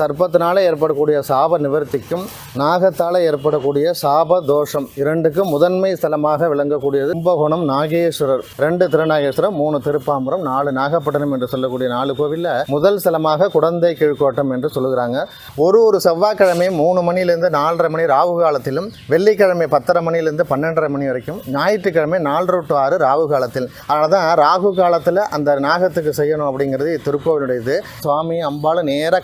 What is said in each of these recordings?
சர்ப்பத்தினால் ஏற்படக்கூடிய சாப நிவர்த்திக்கும் நாகத்தால் ஏற்படக்கூடிய சாப தோஷம் இரண்டுக்கும் முதன்மை ஸ்தலமாக விளங்கக்கூடியது கும்பகோணம் நாகேஸ்வரர். ரெண்டு திருநாகேஸ்வரம் மூணு திருப்பாம்பரம் நாலு நாகப்பட்டினம் என்று சொல்லக்கூடிய நாலு கோவிலில் முதல் ஸ்தலமாக குடந்தை கீழ்கோட்டம் என்று சொல்லுகிறாங்க. ஒரு ஒரு செவ்வாய்க்கிழமை மூணு மணிலேருந்து நாலரை மணி ராகு காலத்திலும் வெள்ளிக்கிழமை பத்தரை மணிலேருந்து பன்னெண்டரை மணி வரைக்கும் ஞாயிற்றுக்கிழமை நாலரை டு ஆறு ராகு காலத்தில். அதனால தான் ராகு காலத்தில் அந்த நாகத்துக்கு செய்யணும் அப்படிங்கிறது திருக்கோவிலுடையது சுவாமி அம்பாள் நேராக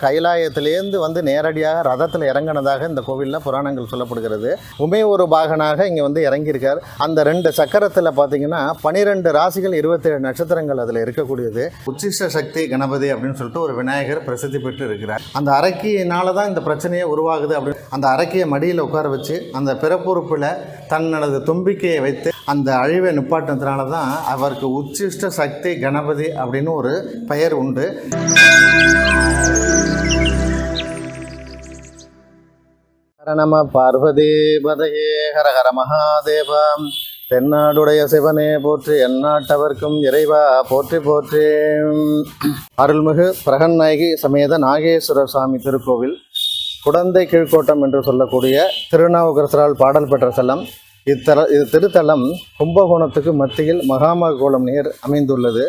அதுலேருந்து வந்து நேரடியாக ரதத்தில் இறங்கினதாக இந்த கோவிலில் புராணங்கள் சொல்லப்படுகிறது. உமே ஒரு பாகனாக இங்கே வந்து இறங்கியிருக்கார். அந்த ரெண்டு சக்கரத்தில் பார்த்தீங்கன்னா பனிரெண்டு ராசிகள் இருபத்தேழு நட்சத்திரங்கள் அதில் இருக்கக்கூடியது. உச்சிஷ்ட சக்தி கணபதி அப்படின்னு சொல்லிட்டு ஒரு விநாயகர் பிரசித்தி பெற்று இருக்கிறார் அந்த அரக்கியினால தான் இந்த பிரச்சனையே உருவாகுது அப்படின்னு அந்த அரக்கியை மடியில் உட்கார வச்சு அந்த பிறப்புறுப்பில் தன்னது தும்பிக்கையை வைத்து அந்த அழிவை நிப்பாட்டினதுனால தான் அவருக்கு உச்சிஷ்ட சக்தி கணபதி அப்படின்னு ஒரு பெயர் உண்டு. ஹர நம பார்வதேபதையே ஹர ஹர மகாதேவம் தென்னாடுடைய சிவனே போற்றி எந்நாட்டவர்க்கும் இறைவா போற்றி போற்றி அருள்மிகு பிரகன்நாயகி சமேத நாகேஸ்வரர் சுவாமி திருக்கோவில் குடந்தை கீழ்கோட்டம் என்று சொல்லக்கூடிய திருநாவுக்கரசரால் பாடல் பெற்ற ஸ்தலம் இத்தல இது திருத்தலம் கும்பகோணத்துக்கு மத்தியில் மகாமகோளம் நீர் அமைந்துள்ளது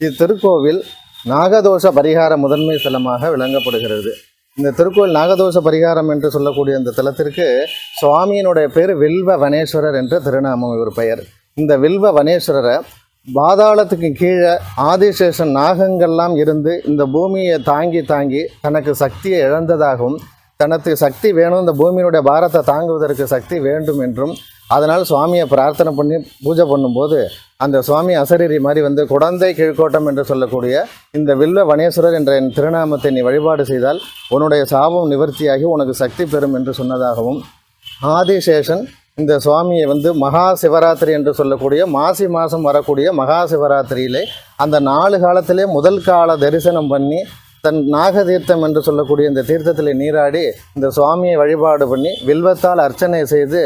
இத்திருக்கோவில் நாகதோஷ பரிகார முதன்மை ஸ்தலமாக விளங்கப்படுகிறது இந்த திருக்கோயில் நாகதோஷ பரிகாரம் என்று சொல்லக்கூடிய இந்த தலத்திற்கு சுவாமியினுடைய பேர் வில்வ வனேஸ்வரர் என்ற திருநாமம் இவர் பெயர். இந்த வில்வ வனேஸ்வரரை பாதாளத்துக்கு கீழே ஆதிசேஷன் நாகங்கள்லாம் இருந்து இந்த பூமியை தாங்கி தாங்கி தனக்கு சக்தியை இழந்ததாகவும் தனக்கு சக்தி வேணும் இந்த பூமியினுடைய பாரத்தை தாங்குவதற்கு சக்தி வேண்டும் என்றும் அதனால் சுவாமியை பிரார்த்தனை பண்ணி பூஜை பண்ணும்போது அந்த சுவாமி அசரீரி மாதிரி வந்து குடந்தை கீழ்கோட்டம் என்று சொல்லக்கூடிய இந்த வில்வ வனேஸ்வரர் என்ற என் திருநாமத்தை நீ வழிபாடு செய்தால் உன்னுடைய சாபம் நிவர்த்தியாகி உனக்கு சக்தி பெறும் என்று சொன்னதாகவும் ஆதிசேஷன் இந்த சுவாமியை வந்து மகா சிவராத்திரி என்று சொல்லக்கூடிய மாசி மாதம் வரக்கூடிய மகா சிவராத்திரியிலே அந்த நாலு காலத்திலே முதல் கால தரிசனம் பண்ணி தன் நாகதீர்த்தம் என்று சொல்லக்கூடிய இந்த தீர்த்தத்தில் நீராடி இந்த சுவாமியை வழிபாடு பண்ணி வில்வத்தால் அர்ச்சனை செய்து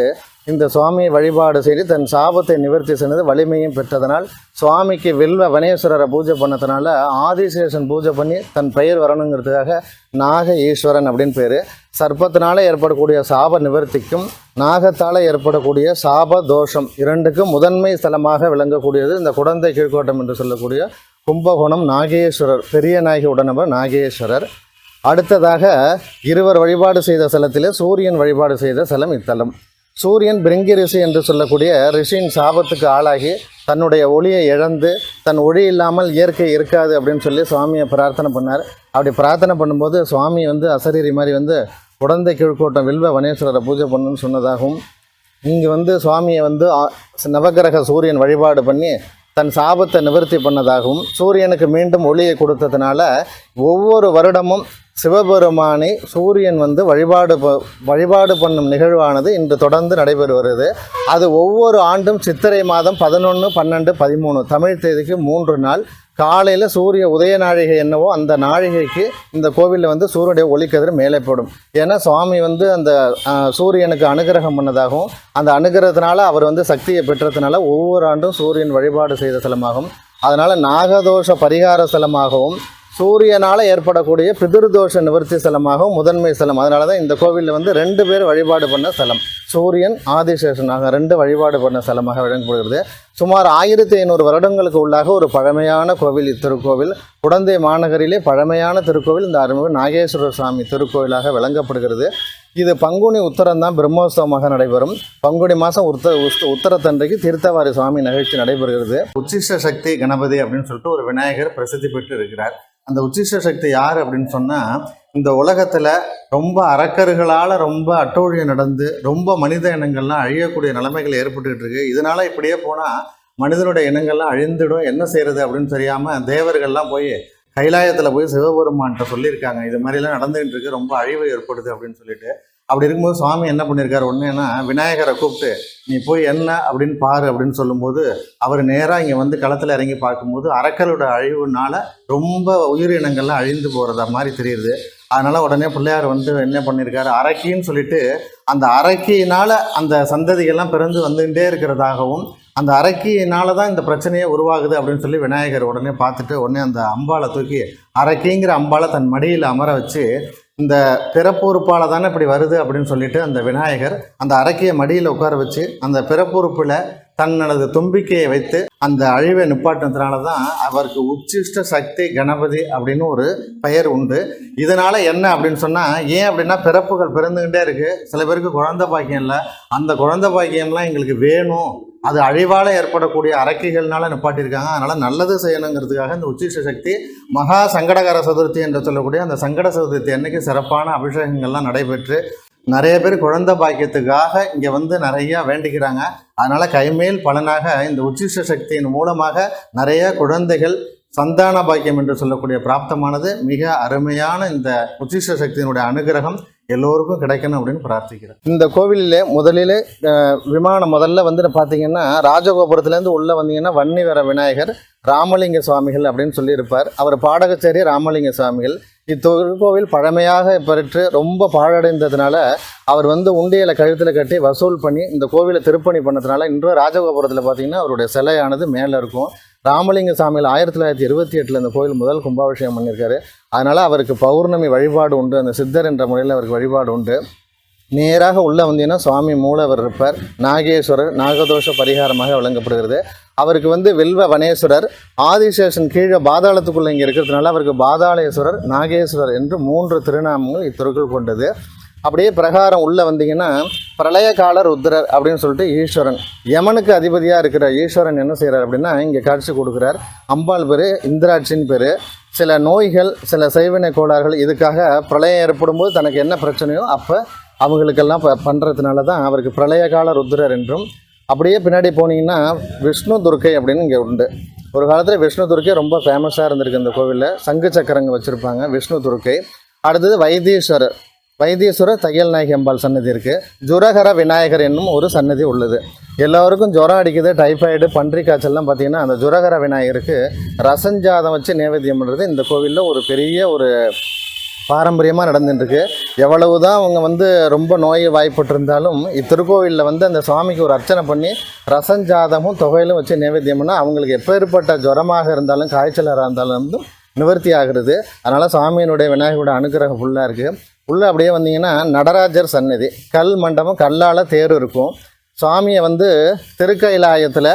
இந்த சுவாமியை வழிபாடு செய்து தன் சாபத்தை நிவர்த்தி செய்தது வலிமையும் பெற்றதனால் சுவாமிக்கு வில்வ வனேஸ்வரரை பூஜை பண்ணதுனால ஆதிசேஷன் பூஜை பண்ணி தன் பெயர் வரணுங்கிறதுக்காக நாக ஈஸ்வரன் அப்படின்னு பேர். சர்ப்பத்தினால ஏற்படக்கூடிய சாப நிவர்த்திக்கும் நாகத்தால் ஏற்படக்கூடிய சாப தோஷம் இரண்டுக்கும் முதன்மை ஸ்தலமாக விளங்கக்கூடியது இந்த குடந்தை கீழ்கோட்டம் என்று சொல்லக்கூடிய கும்பகோணம் நாகேஸ்வரர் பெரிய நாயகி உடனவர் நாகேஸ்வரர். அடுத்ததாக இருவர் வழிபாடு செய்த ஸ்தலத்திலே சூரியன் வழிபாடு செய்த ஸ்தலம் இத்தலம். சூரியன் பிரிங்கி ரிஷி என்று சொல்லக்கூடிய ரிஷியின் சாபத்துக்கு ஆளாகி தன்னுடைய ஒளியை இழந்து தன் ஒளி இல்லாமல் இயற்கை இருக்காது அப்படின்னு சொல்லி சுவாமியை பிரார்த்தனை பண்ணார். அப்படி பிரார்த்தனை பண்ணும்போது சுவாமி வந்து அசரீரி மாதிரி வந்து குடந்தை கீழ்கோட்டம் வில்வ வனேஸ்வரரை பூஜை பண்ணுன்னு சொன்னதாகவும் இங்கே வந்து சுவாமியை வந்து நவகிரக நவக்கிரக சூரியன் வழிபாடு பண்ணி தன் சாபத்தை நிவர்த்தி பண்ணதாகவும் சூரியனுக்கு மீண்டும் ஒளியை கொடுத்ததுனால ஒவ்வொரு வருடமும் சிவபெருமானை சூரியன் வந்து வழிபாடு ப- வழிபாடு பண்ணும் நிகழ்வானது இன்று தொடர்ந்து நடைபெறு வருது. அது ஒவ்வொரு ஆண்டும் சித்திரை மாதம் பதினொன்று பன்னெண்டு பதிமூணு தமிழ் தேதிக்கு மூன்று நாள். காலையில் சூரிய உதய நாழிகை என்னவோ அந்த நாழிகைக்கு இந்த கோவிலில் வந்து சூரியனுடைய ஒளிக்கதிர் மேலே போடும். ஏன்னா சுவாமி வந்து அந்த சூரியனுக்கு அனுகிரகம் பண்ணதாகவும் அந்த அனுகிரகத்தினால அவர் வந்து சக்தியை பெற்றதுனால ஒவ்வொரு ஆண்டும் சூரியன் வழிபாடு செய்த ஸ்தலமாகும் அதனால் நாகதோஷ பரிகார ஸ்தலமாகவும் சூரியனால் ஏற்படக்கூடிய பிதிர்தோஷ நிவர்த்தி ஸ்தலமாகவும் முதன்மை ஸ்தலம் அதனால தான் இந்த கோவிலில் வந்து ரெண்டு பேர் வழிபாடு பண்ண ஸ்தலம் சூரியன் ஆதிசேஷனாக ரெண்டு வழிபாடு பண்ண ஸ்தலமாக விளங்கப்படுகிறது சுமார் ஆயிரத்தி ஐநூறு வருடங்களுக்கு உள்ளாக ஒரு பழமையான கோவில் இத்திருக்கோவில். குடந்தை மாநகரிலே பழமையான திருக்கோவில் இந்த அருள்மிகு நாகேஸ்வரர் சுவாமி திருக்கோவிலாக விளங்கப்படுகிறது. இது பங்குனி உத்தரம் தான் பிரம்மோத்சவமாக நடைபெறும். பங்குனி மாதம் உத்த உத்தரத்தன்றைக்கு தீர்த்தவாரி சுவாமி நிகழ்ச்சி நடைபெறுகிறது. உச்சிஷ்ட சக்தி கணபதி அப்படின்னு சொல்லிட்டு ஒரு விநாயகர் பிரசித்தி பெற்று இருக்கிறார் அந்த உச்சிஷ்ட சக்தி யார் அப்படின்னு சொன்னால் இந்த உலகத்தில் ரொம்ப அரக்கர்களால் ரொம்ப அட்டோழியம் நடந்து ரொம்ப மனித இனங்கள்லாம் அழியக்கூடிய நிலைமைகள் ஏற்பட்டுக்கிட்டு இருக்கு. இதனால் இப்படியே போனால் மனிதனுடைய இனங்கள்லாம் அழிந்துடும். என்ன செய்கிறது அப்படின்னு தெரியாமல் தேவர்கள்லாம் போய் கைலாயத்தில் போய் சிவபெருமான்கிட்ட சொல்லியிருக்காங்க. இது மாதிரிலாம் நடந்துகிட்டு இருக்கு. ரொம்ப அழிவு ஏற்படுது அப்படின்னு சொல்லிட்டு. அப்படி இருக்கும்போது சுவாமி என்ன பண்ணியிருக்காரு ஒன்றுன்னா விநாயகரை கூப்பிட்டு நீ போய் என்ன அப்படின்னு பாரு அப்படின்னு சொல்லும்போது அவர் நேராக இங்கே வந்து களத்தில் இறங்கி பார்க்கும்போது அரக்கரோட அழிவுனால ரொம்ப உயிரினங்கள்லாம் அழிந்து போகிறதா மாதிரி தெரியுது. அதனால் உடனே பிள்ளையார் வந்து என்ன பண்ணியிருக்காரு அரக்கின்னு சொல்லிட்டு அந்த அரக்கியினால் அந்த சந்ததிகள்லாம் பிறந்து வந்துகிட்டே இருக்கிறதாகவும் அந்த அரக்கியினால தான் இந்த பிரச்சனையே உருவாகுது அப்படின்னு சொல்லி விநாயகர் உடனே பார்த்துட்டு உடனே அந்த அம்பாளை தூக்கி அரக்கிங்கிற அம்பாளை தன் மடியில் அமர வச்சு இந்த பிறப்புறுப்பால் தானே இப்படி வருது அப்படின்னு சொல்லிட்டு அந்த விநாயகர் அந்த அரைக்கிய மடியில் உட்கார வச்சு அந்த பிறப்புறுப்பில் தன்னது தும்பிக்கையை வைத்து அந்த அழிவை நிப்பாட்டினதுனால தான் அவருக்கு உச்சிஷ்ட சக்தி கணபதி அப்படின்னு ஒரு பெயர் உண்டு. இதனால் என்ன அப்படின்னு சொன்னால் ஏன் அப்படின்னா பிறப்புகள் பிறந்துக்கிட்டே இருக்குது சில பேருக்கு குழந்தை பாக்கியம் இல்லை. அந்த குழந்தை பாக்கியம்லாம் எங்களுக்கு வேணும். அது அழிவால் ஏற்படக்கூடிய அரக்கைகள்னால நிப்பாட்டியிருக்காங்க. அதனால் நல்லது செய்யணுங்கிறதுக்காக இந்த உச்சிஷ்ட சக்தி மகா சங்கடகர சதுர்த்தி என்று சொல்லக்கூடிய அந்த சங்கட சதுர்த்தி அன்னைக்கு சிறப்பான அபிஷேகங்கள்லாம் நடைபெற்று நிறைய பேர் குழந்தை பாக்கியத்துக்காக இங்கே வந்து நிறையா வேண்டிக்கிறாங்க அதனால் கைமேல் பலனாக இந்த உச்சிஷ்ட சக்தியின் மூலமாக நிறைய குழந்தைகள் சந்தான பாக்கியம் என்று சொல்லக்கூடிய பிராப்தமானது மிக அருமையான இந்த உச்சிஷ்ட சக்தியினுடைய அனுகிரகம் எல்லோருக்கும் கிடைக்கணும் அப்படின்னு பிரார்த்திக்கிறேன். இந்த கோவிலில் முதலில் விமானம் முதல்ல வந்து பார்த்தீங்கன்னா ராஜகோபுரத்துலேருந்து உள்ளே வந்தீங்கன்னா வன்னிவர விநாயகர் ராமலிங்க சுவாமிகள் அப்படின்னு சொல்லியிருப்பார். அவர் பாடகச்சேரி ராமலிங்க சுவாமிகள். இத்திருக்கோவில் பழமையாக பெற்று ரொம்ப பாழடைந்ததுனால அவர் வந்து உண்டியலை கழுத்தில் கட்டி வசூல் பண்ணி இந்த கோவிலை திருப்பணி பண்ணதுனால இன்றும் ராஜகோபுரத்தில் பார்த்தீங்கன்னா அவருடைய சிலையானது மேலே இருக்கும். ராமலிங்க சாமியில் ஆயிரத்தி தொள்ளாயிரத்தி இருபத்தி எட்டில் இந்த கோயில் முதல் கும்பாபிஷேகம் பண்ணியிருக்காரு. அதனால் அவருக்கு பௌர்ணமி வழிபாடு உண்டு. அந்த சித்தர் என்ற முறையில் அவருக்கு வழிபாடு உண்டு. நேராக உள்ளே வந்தீங்கன்னா சுவாமி மூலவர் இருப்பார். நாகேஸ்வரர் நாகதோஷ பரிகாரமாக வழங்கப்படுகிறது. அவருக்கு வந்து வெல்வ வனேஸ்வரர் ஆதிசேஷன் கீழே பாதாளத்துக்குள்ளே இங்கே இருக்கிறதுனால அவருக்கு பாதாளேஸ்வரர் நாகேஸ்வரர் என்று மூன்று திருநாமங்கள் இத்திருக்குள் கொண்டது. அப்படியே பிரகாரம் உள்ளே வந்தீங்கன்னா பிரளயகால ருத்ரர் அப்படின்னு சொல்லிட்டு ஈஸ்வரன் யமனுக்கு அதிபதியாக இருக்கிற ஈஸ்வரன் என்ன செய்கிறார் அப்படின்னா இங்கே காட்சி கொடுக்குறார். அம்பாள் பேர் இந்திராட்சின் பேர். சில நோய்கள் சில செய்வினை கோளாறுகள் இதுக்காக பிரளயம் ஏற்படும் போது தனக்கு என்ன பிரச்சனையோ அப்போ அவங்களுக்கெல்லாம் ப பண்ணுறதுனால தான் அவருக்கு பிரளயகால ருத்ரர் என்றும் அப்படியே பின்னாடி போனீங்கன்னா விஷ்ணு துர்க்கை அப்படின்னு இங்கே உண்டு. ஒரு காலத்தில் விஷ்ணு துர்க்கை ரொம்ப ஃபேமஸாக இருந்திருக்கு இந்த கோவிலில். சங்கு சக்கரங்க வச்சுருப்பாங்க விஷ்ணு துர்க்கை. அடுத்தது வைத்தீஸ்வரர். வைத்தீஸ்வரர் தையல் நாயகி அம்பாள் சன்னதி இருக்குது ஜுரகர விநாயகர் என்னும் ஒரு சன்னதி உள்ளது. எல்லோருக்கும் ஜுரம் அடிக்குது டைஃபாய்டு பன்றி காய்ச்சல்லாம் பார்த்தீங்கன்னா அந்த ஜுரகர விநாயகருக்கு ரசஞ்சாதம் வச்சு நேவேத்தியம் பண்ணுறது இந்த கோவிலில் ஒரு பெரிய ஒரு பாரம்பரியமாக நடந்துட்டுருக்கு. எவ்வளவு தான் அவங்க வந்து ரொம்ப நோய் வாய்ப்பட்டிருந்தாலும் இத்திருக்கோவிலில் வந்து அந்த சுவாமிக்கு ஒரு அர்ச்சனை பண்ணி ரசஞ்சாதமும் தொகையிலும் வச்சு நேவேத்தியம் அவங்களுக்கு எப்பேற்பட்ட ஜுரமாக இருந்தாலும் காய்ச்சலாக இருந்தாலும் வந்து நிவர்த்தி ஆகிறது. அதனால் சுவாமியினுடைய விநாயகரோட அனுகிரகம் ஃபுல்லாக இருக்குது உள்ளே அப்படியே வந்தீங்கன்னா நடராஜர் சன்னதி கல் மண்டபம் கல்லால் தேர் இருக்கும். சுவாமியை வந்து திருக்கைலாயத்தில்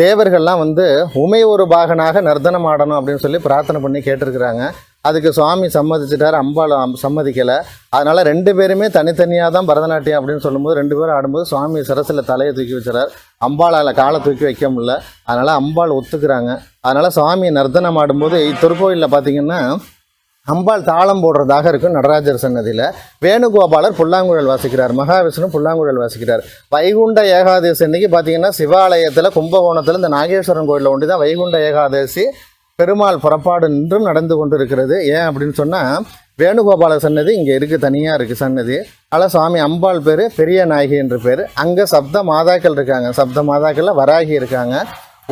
தேவர்கள்லாம் வந்து உமை ஒரு பாகனாக நர்த்தனம் ஆடணும் அப்படின்னு சொல்லி பிரார்த்தனை பண்ணி கேட்டிருக்கிறாங்க. அதுக்கு சுவாமி சம்மதிச்சிட்டார் அம்பாள் சம்மதிக்கலை. அதனால் ரெண்டு பேருமே தனித்தனியாக தான் பரதநாட்டியம் அப்படின்னு சொல்லும்போது ரெண்டு பேரும் ஆடும்போது சுவாமி சரசில் தலையை தூக்கி வச்சுறார் அம்பாளால் காலை தூக்கி வைக்க முடியல. அதனால் அம்பாள் ஒத்துக்கிறாங்க. அதனால் சுவாமி நர்த்தனம் ஆடும்போது திருக்கோயிலில் பார்த்தீங்கன்னா அம்பாள் தாளம் போடுறதாக இருக்கும் நடராஜர் சன்னதியில். வேணுகோபாலர் புல்லாங்குழல் வாசிக்கிறார். மகாவிஷ்ணு புல்லாங்குழல் வாசிக்கிறார். வைகுண்ட ஏகாதசி அன்னைக்கு பார்த்தீங்கன்னா சிவாலயத்தில் கும்பகோணத்தில் இந்த நாகேஸ்வரன் கோயிலில் ஒன்று தான் வைகுண்ட ஏகாதசி பெருமாள் புறப்பாடு நின்றும் நடந்து கொண்டு இருக்கிறது ஏன் அப்படின்னு சொன்னால் வேணுகோபால சன்னதி இங்கே இருக்குது தனியாக இருக்குது சன்னதி. அதில் சுவாமி அம்பாள் பேர் பெரிய நாயகி என்று பேர். அங்கே சப்த மாதாக்கள் இருக்காங்க. சப்த மாதாக்களில் வராகி இருக்காங்க.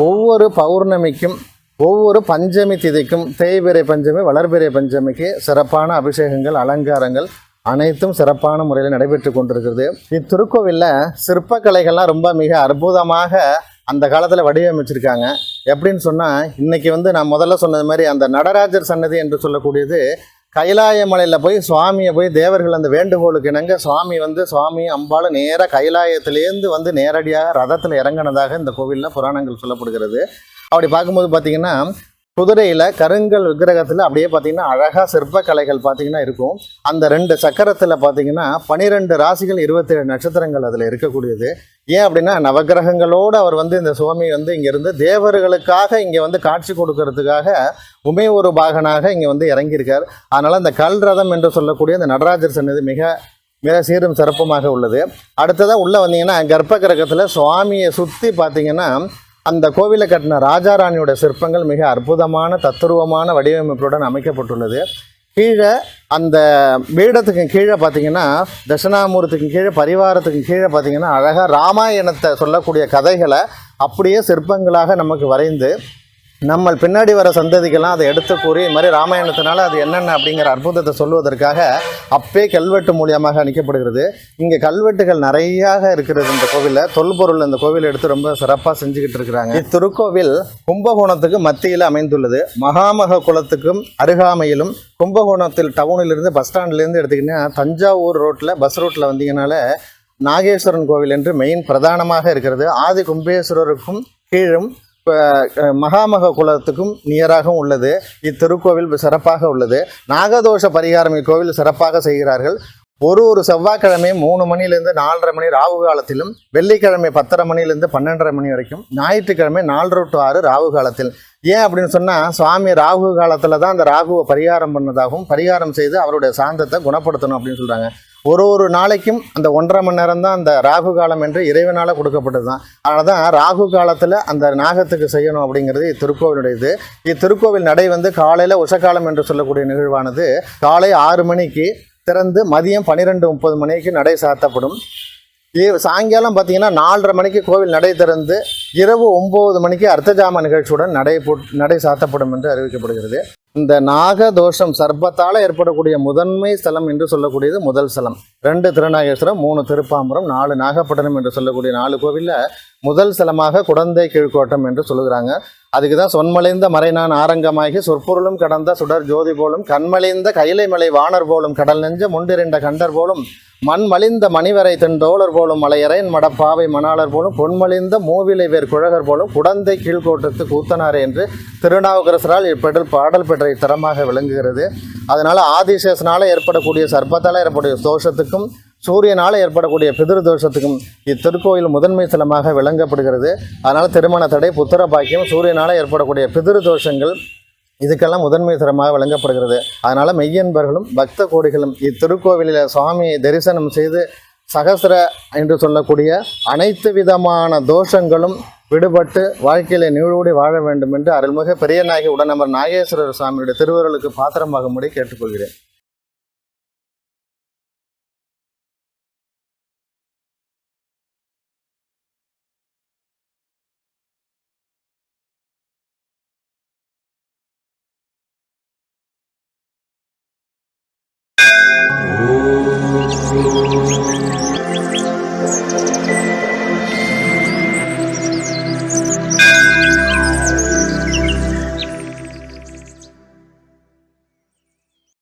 ஒவ்வொரு பௌர்ணமிக்கும் ஒவ்வொரு பஞ்சமி திதிக்கும் தேய்பிரை பஞ்சமி வளர்பிரை பஞ்சமிக்கு சிறப்பான அபிஷேகங்கள் அலங்காரங்கள் அனைத்தும் சிறப்பான முறையில் நடைபெற்று கொண்டிருக்கிறது. இத்திருக்கோவிலில் சிற்பக்கலைகள்லாம் ரொம்ப மிக அற்புதமாக அந்த காலத்தில் வடிவமைச்சிருக்காங்க. எப்படின்னு சொன்னால் இன்றைக்கி வந்து நான் முதல்ல சொன்னது மாதிரி அந்த நடராஜர் சன்னதி என்று சொல்லக்கூடியது கைலாய மலையில் போய் சுவாமியை போய் தேவர்கள் அந்த வேண்டுகோளுக்கு இணங்க சுவாமி வந்து சுவாமி அம்பாள் நேராக கைலாயத்திலேருந்து வந்து நேரடியாக ரதத்தில் இறங்கினதாக இந்த கோவிலில் புராணங்கள் சொல்லப்படுகிறது. அப்படி பார்க்கும்போது பார்த்திங்கன்னா குதிரையில் கருங்கல் விக்கிரகத்தில் அப்படியே பார்த்தீங்கன்னா அழகாக சிற்பக்கலைகள் பார்த்தீங்கன்னா இருக்கும். அந்த ரெண்டு சக்கரத்தில் பார்த்தீங்கன்னா பனிரெண்டு ராசிகள் இருபத்தேழு நட்சத்திரங்கள் அதில் இருக்கக்கூடியது. ஏன் அப்படின்னா நவகிரகங்களோடு அவர் வந்து இந்த சுவாமி வந்து இங்கேருந்து தேவர்களுக்காக இங்கே வந்து காட்சி கொடுக்கறதுக்காக உமே ஒரு பாகனாக இங்கே வந்து இறங்கியிருக்கார். அதனால் அந்த கல் ரதம் என்று சொல்லக்கூடிய அந்த நடராஜர் சன்னதி மிக மிக சீரும் சிறப்புமாக உள்ளது. அடுத்ததாக உள்ளே வந்தீங்கன்னா கர்ப்ப கிரகத்தில் சுவாமியை சுற்றி பார்த்தீங்கன்னா அந்த கோவிலை கட்டின ராஜாராணியோட சிற்பங்கள் மிக அற்புதமான தத்துருவமான வடிவமைப்புடன் அமைக்கப்பட்டுள்ளது. கீழே அந்த பீடத்துக்கு கீழே பார்த்தீங்கன்னா தட்சிணாமூர்த்திக்கு கீழே பரிவாரத்துக்கு கீழே பார்த்தீங்கன்னா அழகாக ராமாயணத்தை சொல்லக்கூடிய கதைகளை அப்படியே சிற்பங்களாக நமக்கு வரைந்து நம்ம பின்னாடி வர சந்ததிக்கெல்லாம் அதை எடுத்து கூறி இது மாதிரி ராமாயணத்தினால அது என்னென்ன அப்படிங்கிற அற்புதத்தை சொல்வதற்காக அப்பே கல்வெட்டு மூலியமாக அணிக்கப்படுகிறது. இங்கே கல்வெட்டுகள் நிறையாக இருக்கிறது இந்த கோவிலில். தொல்பொருள் இந்த கோவில் எடுத்து ரொம்ப சிறப்பாக செஞ்சுக்கிட்டு இருக்கிறாங்க. இத்திருக்கோவில் கும்பகோணத்துக்கு மத்தியில் அமைந்துள்ளது. மகாமக குளத்துக்கும் அருகாமையிலும் கும்பகோணத்தில் டவுனிலிருந்து பஸ் ஸ்டாண்ட்லேருந்து எடுத்திங்கன்னா தஞ்சாவூர் ரோட்டில் பஸ் ரோட்டில் வந்தீங்கனால நாகேஸ்வரன் கோவில் என்று மெயின் பிரதானமாக இருக்கிறது. ஆதி கும்பேஸ்வரருக்கும் கீழும் இப்போ மகாமக குலத்துக்கும் நியராகவும் உள்ளது. இத்திருக்கோவில் சிறப்பாக உள்ளது. நாகதோஷ பரிகாரம் இக்கோவில் சிறப்பாக செய்கிறார்கள். ஒரு ஒரு செவ்வாய்க்கிழமை மூணு மணிலேருந்து நாலரை மணி ராகு காலத்திலும் வெள்ளிக்கிழமை பத்தரை மணிலேருந்து பன்னெண்டரை மணி வரைக்கும் ஞாயிற்றுக்கிழமை நாலரை டு ஆறு ராகு காலத்தில். ஏன் அப்படின்னு சொன்னால் சுவாமி ராகு காலத்தில் தான் அந்த ராகுவை பரிகாரம் பண்ணதாகவும் பரிகாரம் செய்து அவருடைய சாந்தத்தை குணப்படுத்தணும் அப்படின்னு சொல்கிறாங்க ஒரு ஒரு நாளைக்கும் அந்த ஒன்றரை மணி நேரம் தான் அந்த ராகு காலம் என்று இறைவனால் கொடுக்கப்பட்டது தான் அதனால தான் ராகு காலத்தில் அந்த நாகத்துக்கு செய்யணும் அப்படிங்கிறது இத்திருக்கோவிலுடைய இது இத்திருக்கோவில் நடை வந்து காலையில் உஷகாலம் என்று சொல்லக்கூடிய நிகழ்வானது காலை ஆறு மணிக்கு திறந்து மதியம் பன்னிரெண்டு முப்பது மணிக்கு நடை சாத்தப்படும். சாயங்காலம் பார்த்தீங்கன்னா நாலரை மணிக்கு கோவில் நடை திறந்து இரவு ஒம்பது மணிக்கு அர்த்தஜாம நிகழ்ச்சியுடன் நடை நடை சாத்தப்படும் என்று அறிவிக்கப்படுகிறது. இந்த நாக தோஷம் சர்ப்பத்தால் ஏற்படக்கூடிய முதன்மை ஸ்தலம் என்று சொல்லக்கூடியது முதல் ஸ்தலம் ரெண்டு திருநாகேஸ்வரம் மூணு திருப்பாம்பரம் நாலு நாகப்பட்டினம் என்று சொல்லக்கூடிய நாலு கோவிலில் முதல் ஸ்தலமாக குடந்தை கீழ்கோட்டம் என்று சொல்லுகிறாங்க. அதுக்கு தான் சொன்மலைந்த மறைநான் ஆரங்கமாகி சொற்பொருளும் கடந்த சுடர் ஜோதி போலும் கண்மலைந்த கைலை மலை வாணர் போலும் கடல் நெஞ்ச முண்டிரண்ட கண்டர் போலும் மண் மலிந்த மணிவரை தென்றோளர் போலும் மலையறைன் மடப்பாவை மணாளர் போலும் பொன்மலிந்த மூவிலை வேர் குழகர் போலும் குடந்தை கீழ்கோட்டத்து கூத்தனார் என்று திருநாவுக்கரசரால் இப்படல் பாடல் பெற்ற தரமாக விளங்குகிறது. அதனால் ஆதிசேஷனால் ஏற்படக்கூடிய சர்ப்பத்தால் ஏற்படக்கூடிய தோஷத்துக்கும் சூரியனால் ஏற்படக்கூடிய பிதிரு தோஷத்துக்கும் இத்திருக்கோயில் முதன்மை ஸ்தலமாக விளங்கப்படுகிறது. அதனால் திருமண தடை புத்திர பாக்கியம் சூரியனால் ஏற்படக்கூடிய பிதிரு தோஷங்கள் இதுக்கெல்லாம் முதன்மை தரமாக விளங்கப்படுகிறது. அதனால் மெய்யன்பர்களும் பக்த கோடிகளும் இத்திருக்கோவிலில் சுவாமியை தரிசனம் செய்து சகசிர என்று சொல்லக்கூடிய அனைத்து விதமான தோஷங்களும் விடுபட்டு வாழ்க்கையில நீழோடி வாழ வேண்டும் என்று அருள்மிகு பெரியநாயகி உடனமர் நாகேஸ்வரர் சுவாமியுடைய திருவருளுக்கு பாத்திரமாகும்படி கேட்டுக்கொள்கிறேன்.